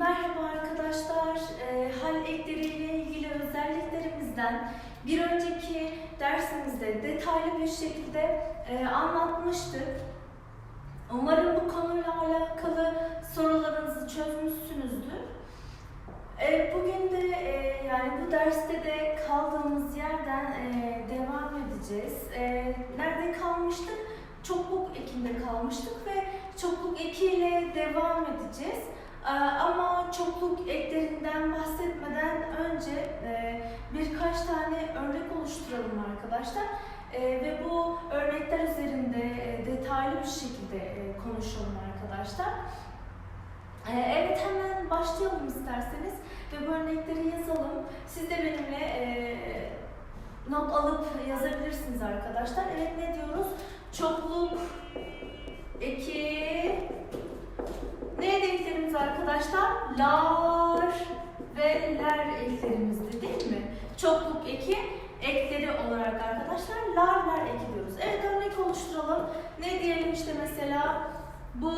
Merhaba arkadaşlar. Ee, hal ekleriyle ilgili özelliklerimizden bir önceki dersimizde detaylı bir şekilde e, anlatmıştık. Umarım bu konuyla alakalı sorularınızı çözmüşsünüzdür. E, bugün de e, yani bu derste de kaldığımız yerden e, devam edeceğiz. E, nerede kalmıştık? Çokluk ekinde kalmıştık ve çokluk ekiyle devam edeceğiz. Ee, Ama çokluk eklerinden bahsetmeden önce e, birkaç tane örnek oluşturalım arkadaşlar. E, Ve bu örnekler üzerinde e, detaylı bir şekilde konuşalım arkadaşlar. Evet hemen başlayalım isterseniz ve bu örnekleri yazalım. Siz de benimle not alıp yazabilirsiniz arkadaşlar. Evet ne diyoruz? Çokluk eki Neydi eklerimiz arkadaşlar? Lar ve ler eklerimizdi değil mi? Çokluk eki ekleri olarak arkadaşlar lar ler eki diyoruz. Evet örnek oluşturalım. Ne diyelim işte mesela bu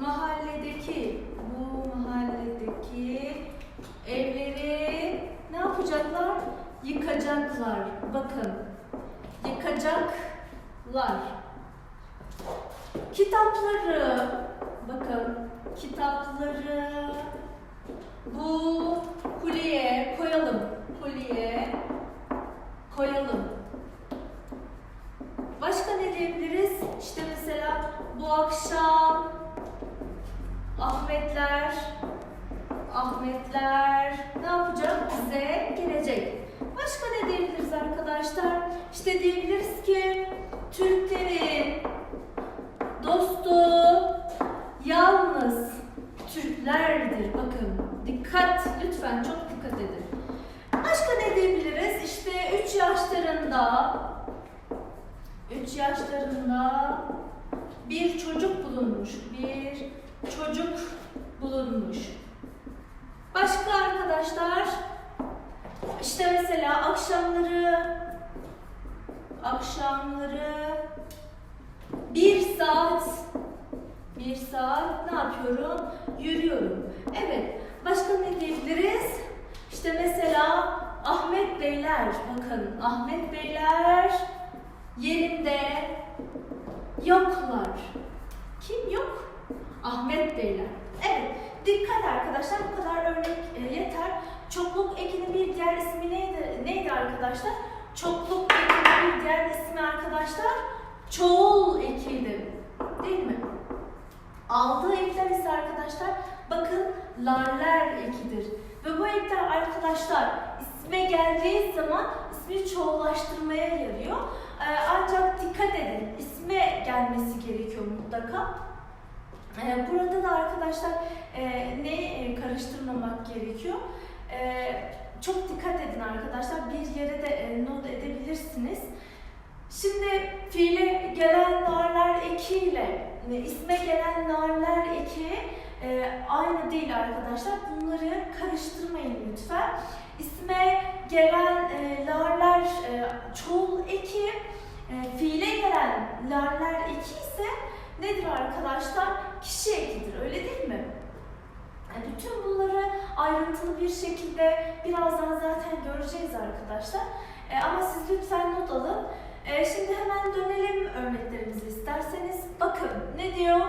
mahalledeki bu mahalledeki evleri ne yapacaklar? Yıkacaklar. Bakın. Yıkacaklar. Kitapları, bakın kitapları. Bu kuleye koyalım. Kuleye koyalım. Başka ne diyebiliriz? İşte mesela bu akşam Ahmetler Ahmetler ne yapacak? Bize gelecek. Başka ne diyebiliriz arkadaşlar? İşte diyebiliriz ki Türklerin dostu yalnız Türklerdir. Bakın dikkat lütfen çok dikkat edin. Başka ne diyebiliriz? İşte 3 yaşlarında 3 yaşlarında bir çocuk bulunmuş. Bir çocuk bulunmuş. Başka arkadaşlar işte mesela akşamları akşamları bir saat bir saat ne yapıyorum? Yürüyorum. Evet. Başka ne diyebiliriz? İşte mesela Ahmet Beyler. Bakın Ahmet Beyler yerinde yoklar. Kim yok? Ahmet Beyler. Evet. Dikkat arkadaşlar. Bu kadar örnek e, yeter. Çokluk ekinin bir diğer ismi neydi? Neydi arkadaşlar? Çokluk ekinin bir diğer ismi arkadaşlar çoğul ekiydi. Değil mi? Aldığı ekler ise arkadaşlar bakın larler ekidir. Ve bu ekler arkadaşlar isme geldiği zaman ismi çoğullaştırmaya yarıyor. Ee, ancak dikkat edin isme gelmesi gerekiyor mutlaka. Ee, burada da arkadaşlar e, ne e, karıştırmamak gerekiyor? Ee, çok dikkat edin arkadaşlar. Bir yere de e, not edebilirsiniz. Şimdi fiile gelen narlar ekiyle e, isme gelen narlar eki e, aynı değil arkadaşlar. Bunları karıştırmayın lütfen. İsme gelen e, larlar e, çoğul eki, e, fiile gelen larlar eki ise nedir arkadaşlar? Kişi ekidir. Öyle değil mi? Yani bütün bunları ayrıntılı bir şekilde birazdan zaten göreceğiz arkadaşlar. E, ama siz lütfen not alın. E, şimdi hemen dönelim örneklerimize isterseniz. Bakın ne diyor?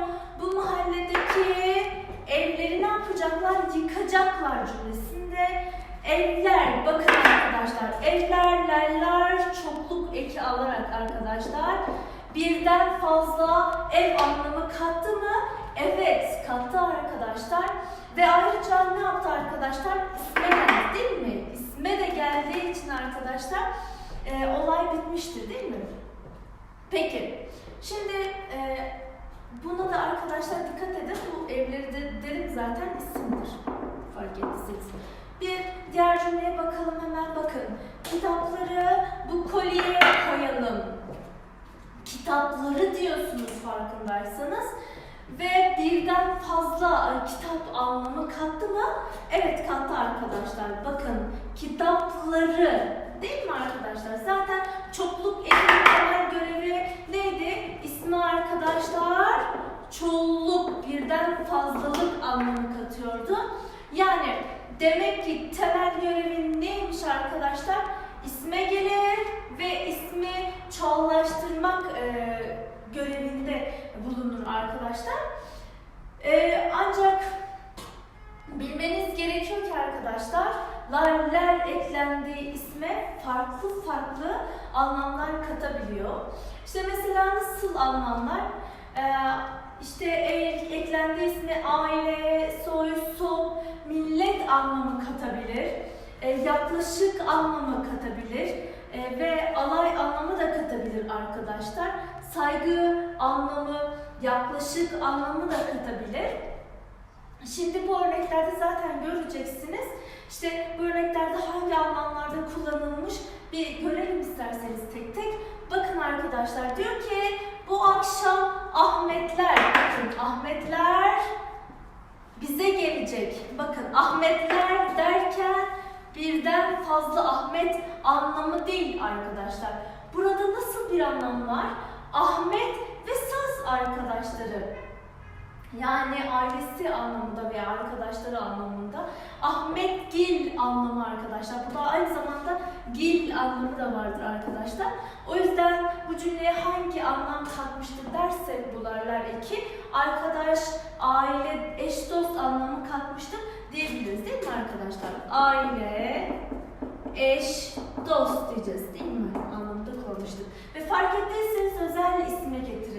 Bu mahalledeki evleri ne yapacaklar? Yıkacaklar cümlesinde. Evler, bakın arkadaşlar. Evler, lerler, çokluk eki alarak arkadaşlar. Birden fazla ev anlamı kattı mı? Evet, kattı arkadaşlar. Ve ayrıca ne yaptı arkadaşlar? İsme geldi değil mi? İsme de geldiği için arkadaşlar e, olay bitmiştir değil mi? Peki, şimdi e, buna da arkadaşlar dikkat edin. Bu evleri de derim zaten isimdir. Fark ettiyseniz. Bir diğer cümleye bakalım hemen bakın. Kitapları bu kolyeye koyalım. Kitapları diyorsunuz farkındaysanız. Ve birden fazla e, kitap anlamı kattı mı? Evet kattı arkadaşlar. Bakın kitapları değil mi arkadaşlar? Zaten çokluk temel görevi neydi? İsmi arkadaşlar çoğulluk bir birden fazlalık anlamı katıyordu. Yani demek ki temel görevi neymiş arkadaşlar? İsme gelir ve ismi çoğallaştırmak e, görevinde bulunur arkadaşlar. E, ancak bilmeniz gerekiyor ki arkadaşlar larler eklendiği isme farklı farklı anlamlar katabiliyor. İşte mesela nasıl anlamlar? Ee, işte eğer eklendiği isme aile, soy, sop, millet anlamı katabilir. Ee, yaklaşık anlamı katabilir. Ee, ve alay anlamı da katabilir arkadaşlar. Saygı anlamı, yaklaşık anlamı da katabilir. Şimdi bu örneklerde zaten göreceksiniz. İşte bu örneklerde hangi anlamlarda kullanılmış bir görelim isterseniz tek tek. Bakın arkadaşlar diyor ki bu akşam Ahmetler, bakın Ahmetler bize gelecek. Bakın Ahmetler derken birden fazla Ahmet anlamı değil arkadaşlar. Burada nasıl bir anlam var? Ahmet ve saz arkadaşları. Yani ailesi anlamında veya arkadaşları anlamında. Ahmet Gil anlamı arkadaşlar. Bu da aynı zamanda Gil anlamı da vardır arkadaşlar. O yüzden bu cümleye hangi anlam katmıştır dersek bularlar iki. Arkadaş, aile, eş dost anlamı katmıştır diyebiliriz değil mi arkadaşlar? Aile, eş, dost diyeceğiz değil mi? Anlamda konmuştuk. Ve fark ettiyseniz özel isme getirildi.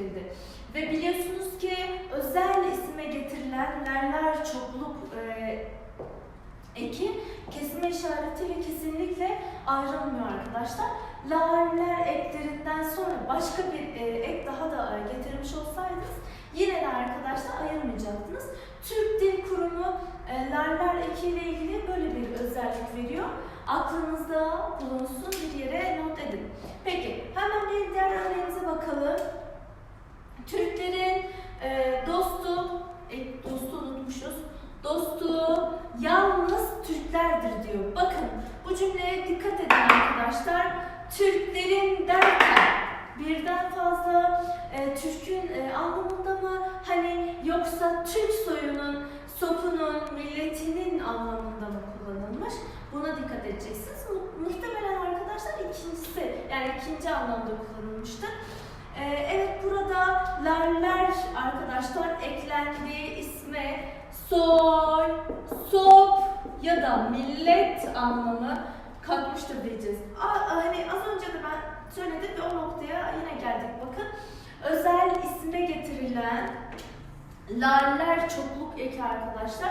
Ve biliyorsunuz ki özel isme getirilen lerler çokluk e, eki kesme işaretiyle kesinlikle ayrılmıyor arkadaşlar. Lerler eklerinden sonra başka bir e, ek daha da e, getirmiş olsaydınız yine de arkadaşlar ayırmayacaktınız. Türk Dil Kurumu e, lerler ekiyle ilgili böyle bir özellik veriyor. Aklınızda bulunsun bir yere not edin. Peki hemen bir diğer örneğimize bakalım. Türklerin e, dostu, e, dostu unutmuşuz. Dostu yalnız Türklerdir diyor. Bakın bu cümleye dikkat edin arkadaşlar. Türklerin derken birden fazla e, Türk'ün e, anlamında mı? Hani yoksa Türk soyunun, sopunun, milletinin anlamında mı kullanılmış? Buna dikkat edeceksiniz. Mu- muhtemelen arkadaşlar ikincisi yani ikinci anlamda kullanılmıştır. Ee, evet burada lerler arkadaşlar eklendiği isme soy, sop ya da millet anlamı katmıştır diyeceğiz. A- hani az önce de ben söyledim ve o noktaya yine geldik bakın. Özel isme getirilen larler çokluk eki arkadaşlar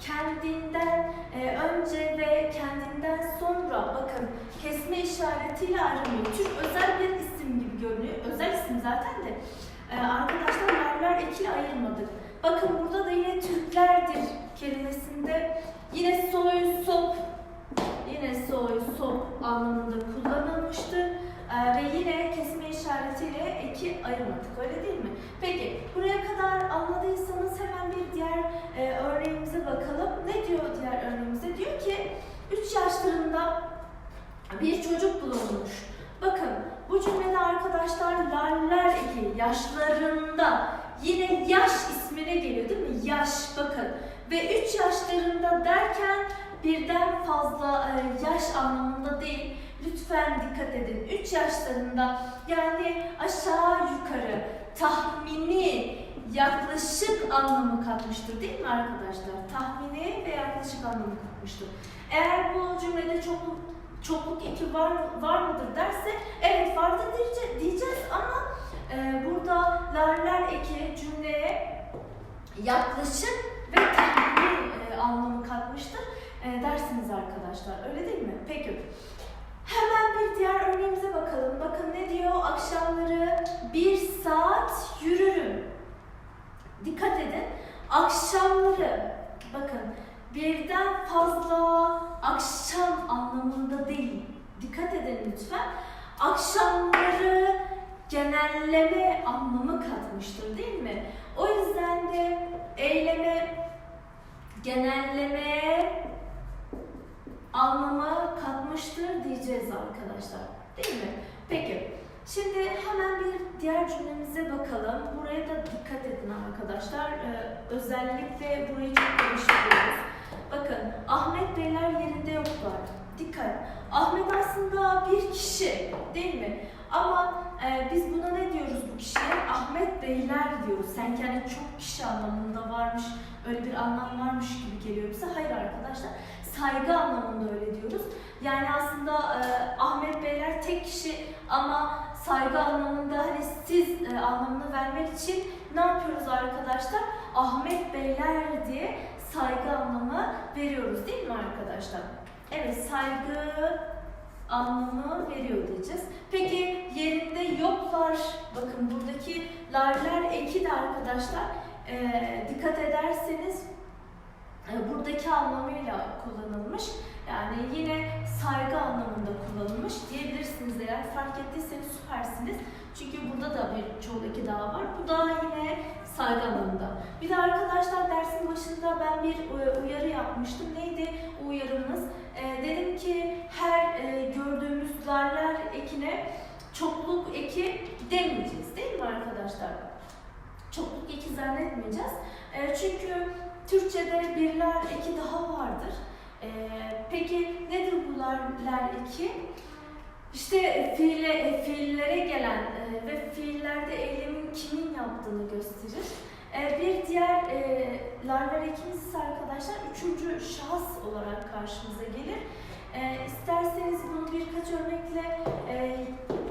kendinden e, önce ve kendinden sonra bakın kesme işaretiyle aranıyor. Türk özel bir isim gibi görünüyor. İsim zaten de. E, arkadaşlar larlar ekiyle ayırmadık. Bakın burada da yine Türklerdir kelimesinde yine soy, sop, yine soy, sop anlamında kullanılmıştır. Ee, ve yine kesme işaretiyle eki ayırmadık öyle değil mi? Peki buraya kadar anladıysanız hemen bir diğer e, örneğimize bakalım. Ne diyor diğer örneğimize? Diyor ki 3 yaşlarında bir çocuk bulunmuş. Bakın bu cümlede arkadaşlar larlar eki yaşlarında yine yaş ismine geliyor değil mi? Yaş bakın. Ve 3 yaşlarında derken birden fazla e, yaş anlamında değil. Lütfen dikkat edin. 3 yaşlarında yani aşağı yukarı tahmini yaklaşık anlamı katmıştır değil mi arkadaşlar? Tahmini ve yaklaşık anlamı katmıştır. Eğer bu cümlede çokluk çokluk eki var var mıdır derse evet vardır diyece- diyeceğiz ama e, burada larlar eki cümleye yaklaşık ve tahmini e, anlamı katmıştır e, dersiniz arkadaşlar. Öyle değil mi? Peki. Hemen bir diğer örneğimize bakalım. Bakın ne diyor? Akşamları bir saat yürürüm. Dikkat edin. Akşamları bakın birden fazla akşam anlamında değil. Dikkat edin lütfen. Akşamları genelleme anlamı katmıştır değil mi? O yüzden de eyleme genelleme anlamı katmıştır diyeceğiz arkadaşlar. Değil mi? Peki. Şimdi hemen bir diğer cümlemize bakalım. Buraya da dikkat edin arkadaşlar. Ee, özellikle burayı çok karıştırıyoruz. Bakın Ahmet Beyler yerinde yoklar. Dikkat. Ahmet aslında bir kişi değil mi? Ama e, biz buna ne diyoruz bu kişiye? Ahmet Beyler diyoruz. Sanki hani çok kişi anlamında varmış, öyle bir anlam varmış gibi geliyor bize. Hayır arkadaşlar. Saygı anlamında öyle diyoruz. Yani aslında e, Ahmet Beyler tek kişi ama saygı anlamında hani siz e, anlamını vermek için ne yapıyoruz arkadaşlar? Ahmet Beyler diye saygı anlamı veriyoruz değil mi arkadaşlar? Evet saygı anlamı veriyor diyeceğiz. Peki yerinde yoklar. Bakın buradaki larlar eki de arkadaşlar e, dikkat ederseniz e, buradaki anlamıyla kullanılmış. Yani yine saygı anlamında kullanılmış diyebilirsiniz eğer fark ettiyseniz süpersiniz. Çünkü burada da bir çoğul eki daha var. Bu da yine saygı anlamında. Bir de arkadaşlar dersin başında ben bir e, uyarı yapmıştım. Neydi o uyarımız? E, dedim ki her e, gördüğümüz larlar ekine çokluk eki demeyeceğiz değil mi arkadaşlar? Çokluk eki zannetmeyeceğiz. E, çünkü Türkçe'de birler eki daha vardır. E, peki nedir bu larlar eki? İşte fiile, fiillere gelen e, ve fiillerde eylemin kimin yaptığını gösterir. E, bir diğer e, larlar ekimiz ise arkadaşlar üçüncü şahıs olarak karşımıza gelir. E, isterseniz bunu birkaç örnekle e,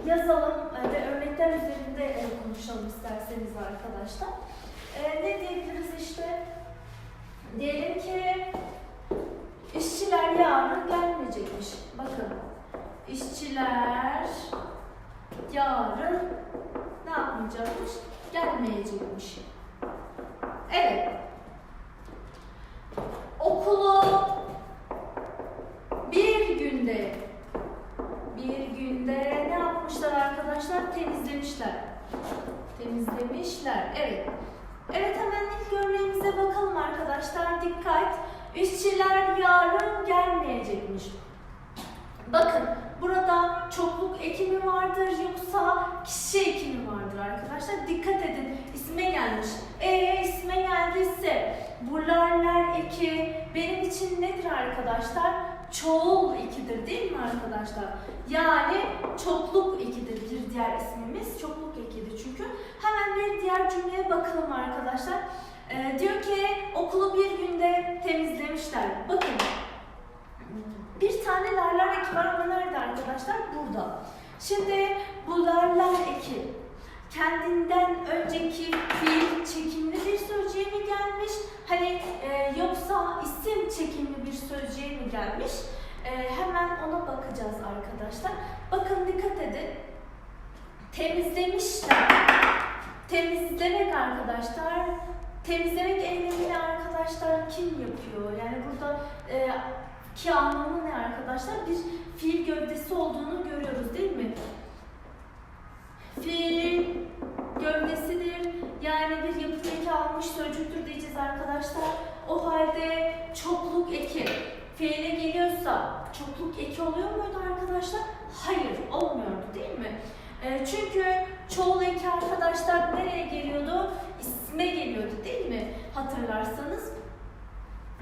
yazalım e, ve örnekler üzerinde e, konuşalım isterseniz arkadaşlar. E, ne diyebiliriz işte? Diyelim ki işçiler yarın gelmeyecekmiş. Bakın işçiler yarın ne yapmayacakmış? Gelmeyecekmiş. Evet. Okulu bir günde bir günde ne yapmışlar arkadaşlar? Temizlemişler. Temizlemişler. Evet. Evet hemen ilk örneğimize bakalım arkadaşlar. Dikkat. İşçiler yarın gelmeyecekmiş. Bakın burada çokluk eki mi vardır yoksa kişi eki mi vardır arkadaşlar? Dikkat edin isme gelmiş. Eğer isme geldiyse burlarlar eki benim için nedir arkadaşlar? Çoğul ekidir değil mi arkadaşlar? Yani çokluk ekidir bir diğer ismimiz. Çokluk ekidir çünkü. Hemen bir diğer cümleye bakalım arkadaşlar. Ee, diyor ki okulu bir günde temizlemişler. Bakın bir tane larlar eki var ama nerede arkadaşlar? Burada. Şimdi bu larlar eki kendinden önceki fiil çekimli bir sözcüğe mi gelmiş? Hani e, yoksa isim çekimli bir sözcüğe mi gelmiş? E, hemen ona bakacağız arkadaşlar. Bakın dikkat edin. Temizlemişler. Temizlemek arkadaşlar. Temizlemek eylemini arkadaşlar kim yapıyor? Yani burada e, ki anlamı ne arkadaşlar? Bir fiil gövdesi olduğunu görüyoruz değil mi? Fiil gövdesidir. Yani bir yapı eki almış sözcüktür diyeceğiz arkadaşlar. O halde çokluk eki fiile geliyorsa çokluk eki oluyor muydu arkadaşlar? Hayır, olmuyordu değil mi? E, çünkü çoğul eki arkadaşlar nereye geliyordu? İsme geliyordu değil mi? Hatırlarsanız.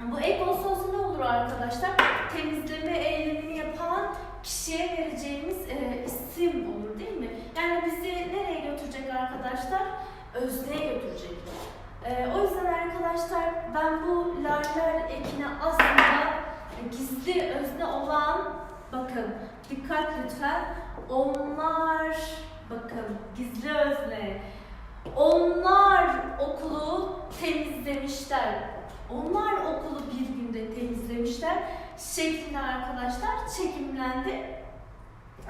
Bu ek olsa ne olur arkadaşlar? Temizleme eylemini yapan kişiye vereceğimiz e, isim olur değil mi? Yani bizi nereye götürecek arkadaşlar? Özneye götürecek. E, o yüzden arkadaşlar ben bu larlar ekine aslında gizli özne olan bakın dikkat lütfen onlar bakın gizli özne onlar okulu temizlemişler. Onlar okulu bir günde temizlemişler. Şeklinde arkadaşlar çekimlendi.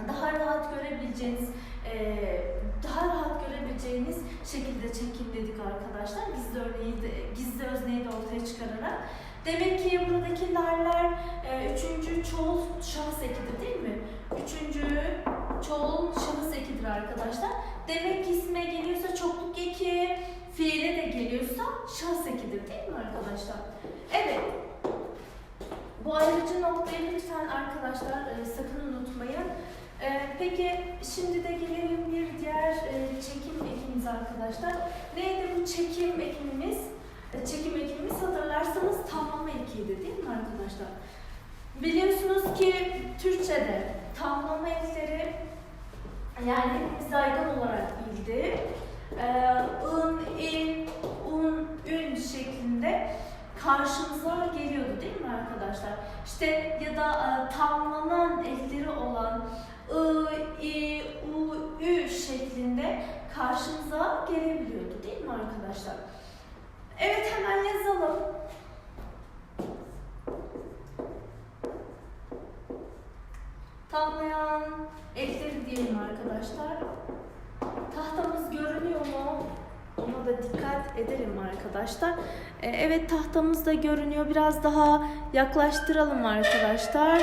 Daha rahat görebileceğiniz, eee, daha rahat görebileceğiniz şekilde çekimledik arkadaşlar. Gizli örneği de, gizli özneyi de ortaya çıkararak. Demek ki buradaki larlar e, üçüncü çoğul şahıs ekidir değil mi? Üçüncü çoğul şahıs ekidir arkadaşlar. Demek ki isme geliyorsa çokluk eki, fiile de geliyorsa şahıs ekidir değil mi arkadaşlar? Evet. Bu ayrıcı noktayı lütfen arkadaşlar e, sakın unutmayın. Ee, peki şimdi de gelelim bir diğer e, çekim ekimize arkadaşlar. Neydi bu çekim ekimimiz? E, Çekim ekimimiz hatırlarsanız tamlama ekiydi değil mi arkadaşlar? Biliyorsunuz ki Türkçe'de tamlama ekleri yani yaygın olarak bildi. Ee, ın, in, un, ün şeklinde karşımıza geliyordu değil mi arkadaşlar? İşte ya da e, tamlanan ekleri olan I, I, U, Ü şeklinde karşımıza gelebiliyordu değil mi arkadaşlar? Evet hemen yazalım. Tamlayan ekleri diyelim arkadaşlar. Tahtamız? Da dikkat edelim arkadaşlar. Ee, evet tahtamız da görünüyor. Biraz daha yaklaştıralım arkadaşlar.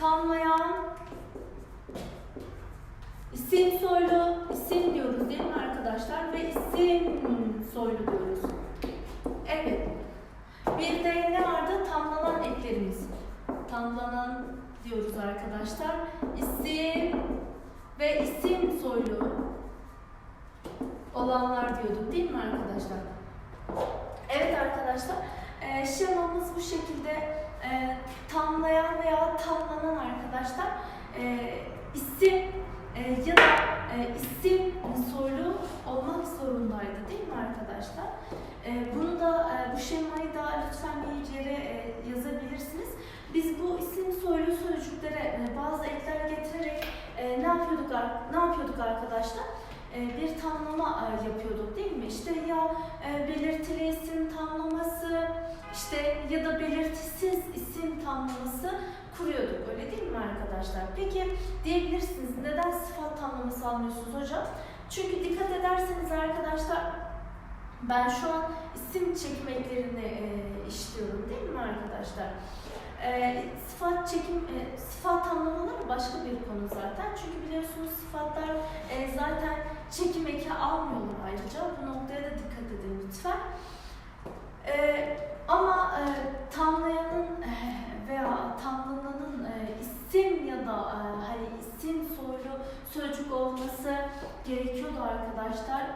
Tamlayan isim soylu isim diyoruz değil mi arkadaşlar? Ve isim soylu diyoruz. Evet. Bir de ne vardı? Tamlanan eklerimiz. Tamlanan diyoruz arkadaşlar. İsim ve isim soylu olanlar diyorduk değil mi arkadaşlar? Evet arkadaşlar. E, şemamız bu şekilde e, veya tamlanan arkadaşlar e, isim e, ya da e, isim soylu olmak zorundaydı değil mi arkadaşlar? E, bunu da e, bu şemayı da lütfen bir yere e, yazabilirsiniz. Biz bu isim soylu sözcüklere e, bazı ekler getirerek e, ne yapıyorduk ne yapıyorduk arkadaşlar? E, bir tamlama e, yapıyorduk değil mi? İşte ya e, belirtili isim tamlaması, işte ya da belirtisiz isim tamlaması kuruyorduk öyle değil mi arkadaşlar? Peki diyebilirsiniz neden sıfat tamlaması almıyorsunuz hocam? Çünkü dikkat ederseniz arkadaşlar ben şu an isim çekim eklerini e, işliyorum değil mi arkadaşlar? E, sıfat çekim, e, sıfat tamlamaları başka bir konu zaten. Çünkü biliyorsunuz sıfatlar e, zaten çekim eki almıyorlar ayrıca. Bu noktaya da dikkat edin lütfen. E, ama e, tamlayanın e, veya tamlananın e, isim ya da e, hani isim soylu sözcük olması gerekiyordu arkadaşlar.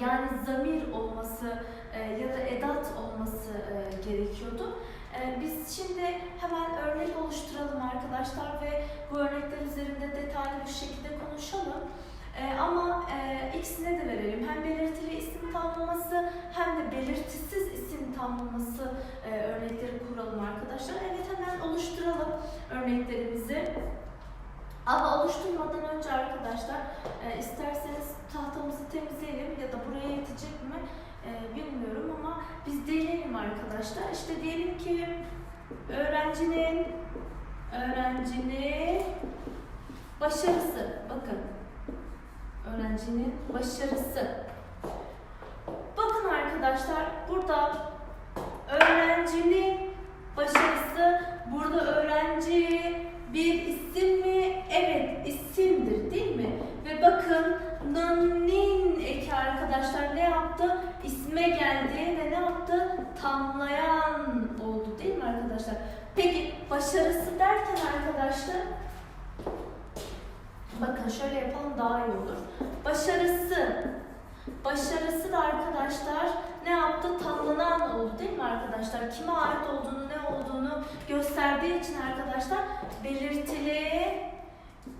Yani zamir olması e, ya da edat olması e, gerekiyordu. E, biz şimdi hemen örnek oluşturalım arkadaşlar ve bu örnekler üzerinde detaylı bir şekilde konuşalım. E, ama e, ikisine de verelim. Hem belirtili isim tamlaması hem de belirtisiz isim tamlaması e, örnekleri kuralım arkadaşlar. Evet hemen oluşturalım örneklerimizi. Ama oluşturmadan önce arkadaşlar e, isterseniz tahtamızı temizleyelim ya da buraya yetecek mi e, bilmiyorum ama biz deneyelim arkadaşlar. İşte diyelim ki öğrencinin öğrencinin başarısı bakın öğrencinin başarısı. Bakın arkadaşlar burada öğrencinin başarısı burada öğrenci bir isim mi? Evet isimdir değil mi? Ve bakın nin eki arkadaşlar ne yaptı? İsme geldi ve ne yaptı? Tamlayan oldu değil mi arkadaşlar? Peki başarısı derken arkadaşlar bakın şöyle yapalım daha iyi olur. Başarısı Başarısı da arkadaşlar ne yaptı? Tamlanan oldu değil mi arkadaşlar? Kime ait olduğunu, ne olduğunu gösterdiği için arkadaşlar belirtili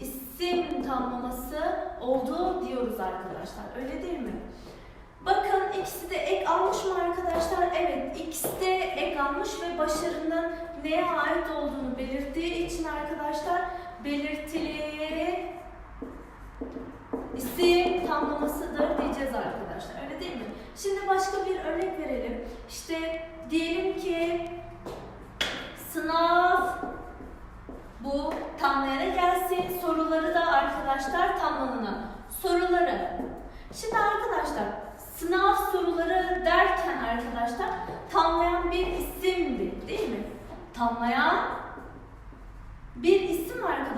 isim tamlaması oldu diyoruz arkadaşlar. Öyle değil mi? Bakın ikisi de ek almış mı arkadaşlar? Evet ikisi de ek almış ve başarının neye ait olduğunu belirttiği için arkadaşlar belirtili isim tamlamasıdır diyeceğiz arkadaşlar. Öyle değil mi? Şimdi başka bir örnek verelim. İşte diyelim ki sınav bu tamlayana gelsin. Soruları da arkadaşlar tamlanana. Soruları. Şimdi arkadaşlar sınav soruları derken arkadaşlar tamlayan bir isimdi değil mi? Tamlayan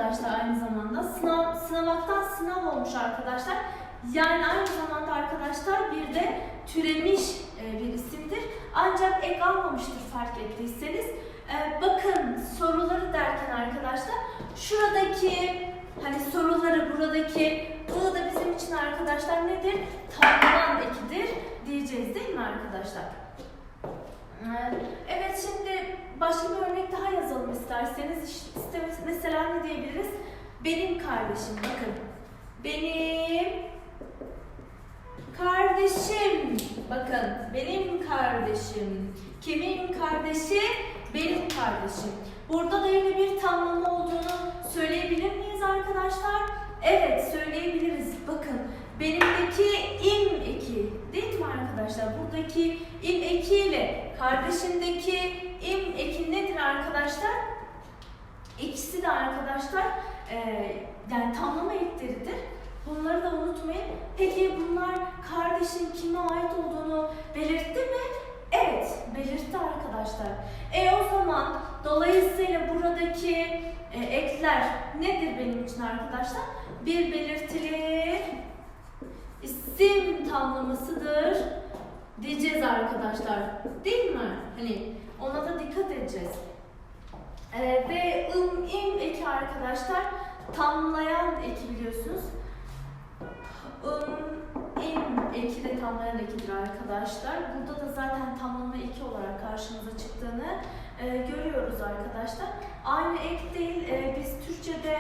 arkadaşlar aynı zamanda. Sınav, sınamaktan sınav olmuş arkadaşlar. Yani aynı zamanda arkadaşlar bir de türemiş e, bir isimdir. Ancak ek almamıştır fark ettiyseniz. Ee, bakın soruları derken arkadaşlar şuradaki hani soruları buradaki I da bizim için arkadaşlar nedir? Tamlayan ekidir diyeceğiz değil mi arkadaşlar? Ee, Evet şimdi başka bir örnek daha yazalım isterseniz. İşte mesela ne diyebiliriz? Benim kardeşim bakın. Benim kardeşim. Bakın benim kardeşim. Kimin kardeşi? Benim kardeşim. Burada da yine bir tamlama olduğunu söyleyebilir miyiz arkadaşlar? Evet söyleyebiliriz. Bakın benimdeki im eki değil mi arkadaşlar? Buradaki im eki ile kardeşimdeki im eki nedir arkadaşlar? İkisi de arkadaşlar e, yani tamlama ekleridir. Bunları da unutmayın. Peki bunlar kardeşin kime ait olduğunu belirtti mi? Evet, belirtti arkadaşlar. E o zaman dolayısıyla buradaki e, ekler nedir benim için arkadaşlar? Bir belirtili isim tamlamasıdır diyeceğiz arkadaşlar. Değil mi? Hani ona da dikkat edeceğiz. E, ve ım im eki arkadaşlar tamlayan eki biliyorsunuz. Im, im eki de tamlayan ekidir arkadaşlar. Burada da zaten tamlama eki olarak karşımıza çıktığını e, görüyoruz arkadaşlar. Aynı ek değil, e, biz Türkçe'de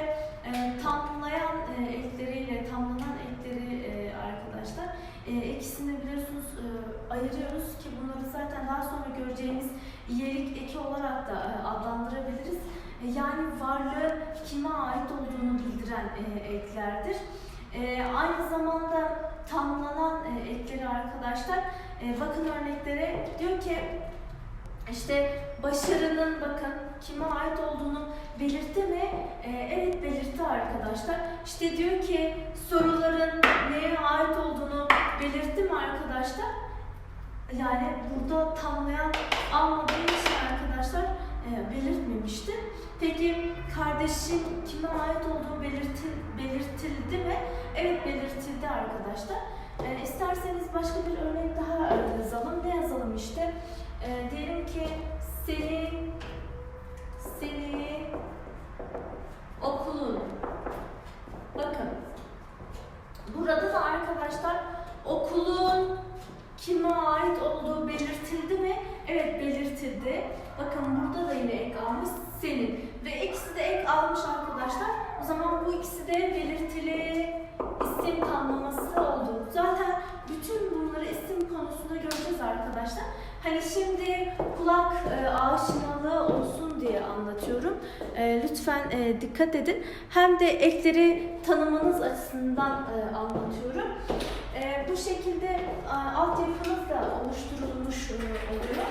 e, tamlayan e, ekleriyle tamlanan ekleri e, arkadaşlar e, ikisini biliyorsunuz e, ayırıyoruz ki bunları zaten daha sonra göreceğimiz iyilik eki olarak da e, adlandırabiliriz. E, yani varlığı kime ait olduğunu bildiren e, eklerdir. E, aynı zamanda tamlanan e, ekleri arkadaşlar e, bakın örneklere diyor ki işte başarının bakın kime ait olduğunu belirtti mi? E, evet belirtti arkadaşlar. İşte diyor ki soruların neye ait olduğunu belirtti mi arkadaşlar? Yani burada tamlayan almadığı için arkadaşlar e, belirtmemişti. Peki kardeşin kime ait olduğu belirtil, belirtildi mi? Evet belirtildi arkadaşlar. E, isterseniz başka bir örnek daha yazalım. Ne yazalım işte? E, diyelim ki senin senin okulun. Bakın. Burada da arkadaşlar okulun kime ait olduğu belirtildi mi? Evet belirtildi. Bakın burada da yine ek almış senin. Ve ikisi de ek almış arkadaşlar. O zaman bu ikisi de belirtili isim tamlaması oldu. Zaten bütün bunları isim konusunda göreceğiz arkadaşlar. Hani şimdi kulak e, aşinalığı olsun diye anlatıyorum. E, lütfen e, dikkat edin. Hem de ekleri tanımanız açısından e, anlatıyorum. E, bu şekilde e, altyapınız da oluşturulmuş e, oluyor.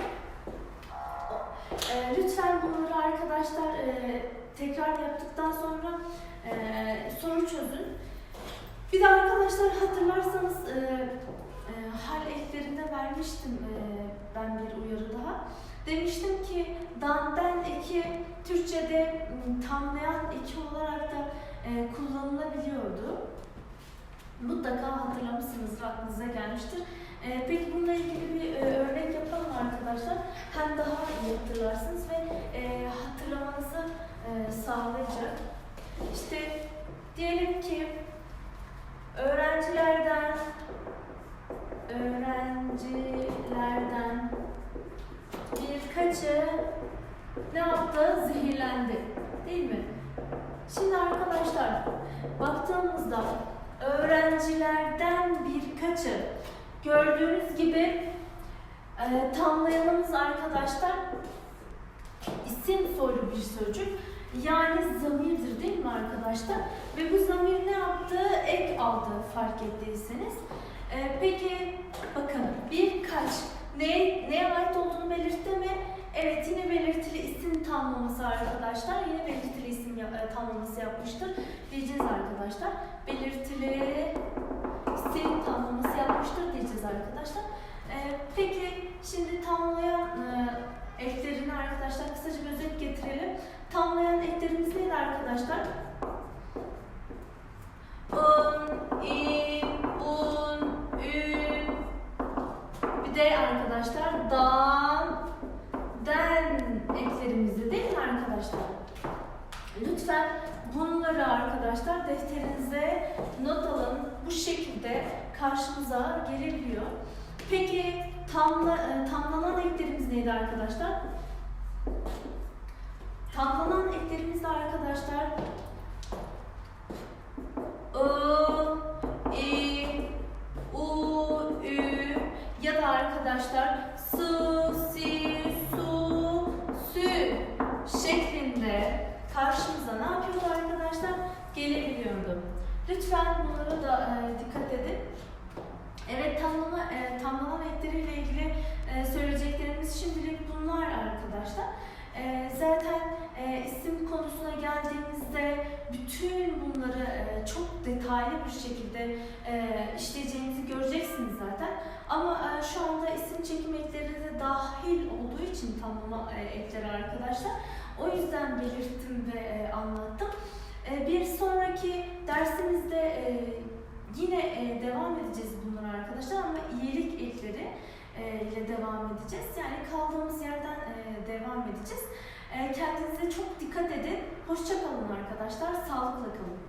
E, lütfen bunları arkadaşlar e, tekrar yaptıktan sonra e, soru çözün. Bir de arkadaşlar hatırlarsanız e, hal eklerinde vermiştim e, ben bir uyarı daha. Demiştim ki dandan eki Türkçe'de m, tamlayan eki olarak da e, kullanılabiliyordu. Mutlaka hatırlamışsınızdır, aklınıza gelmiştir. E, peki bununla ilgili bir e, örnek yapalım arkadaşlar. Hem daha iyi hatırlarsınız ve e, hatırlamanızı e, sağlayacak. İşte diyelim ki öğrencilerden öğrencilerden birkaçı ne yaptı? Zehirlendi. Değil mi? Şimdi arkadaşlar baktığımızda öğrencilerden birkaçı gördüğünüz gibi e, tamlayanımız arkadaşlar isim soylu bir sözcük. Yani zamirdir değil mi arkadaşlar? Ve bu zamir ne yaptı? Ek aldı fark ettiyseniz. Ee, peki bakın birkaç ne, neye ait olduğunu belirtti mi? Evet yine belirtili isim tamlaması arkadaşlar. Yine belirtili isim e, tamlaması yapmıştır. Diyeceğiz arkadaşlar. Belirtili isim tamlaması yapmıştır diyeceğiz arkadaşlar. Ee, peki şimdi tamlayan e, eklerini arkadaşlar kısaca bir özet getirelim. Tamlayan eklerimiz neydi arkadaşlar? Lütfen bunları arkadaşlar defterinize not alın. Bu şekilde karşımıza gelebiliyor. Peki tamla, e, tamlanan eklerimiz neydi arkadaşlar? Tamlanan eklerimiz de arkadaşlar I, I, U, Ü ya da arkadaşlar karşımıza ne yapıyordu arkadaşlar? Gelebiliyordu. Lütfen bunlara da e, dikkat edin. Evet tamlama, e, tamlanan ekleriyle ilgili e, söyleyeceklerimiz şimdilik bunlar arkadaşlar. E, zaten e, isim konusuna geldiğimizde bütün bunları e, çok detaylı bir şekilde e, işleyeceğimizi göreceksiniz zaten. Ama e, şu anda isim çekim ekleri de dahil olduğu için tamlama e, ekleri arkadaşlar. O yüzden belirttim ve e, anlattım. E, bir sonraki dersimizde e, yine e, devam edeceğiz bunlara arkadaşlar ama iyilik ekleri e, ile devam edeceğiz. Yani kaldığımız yerden e, devam edeceğiz. E, kendinize çok dikkat edin. Hoşça kalın arkadaşlar. Sağlıkla kalın.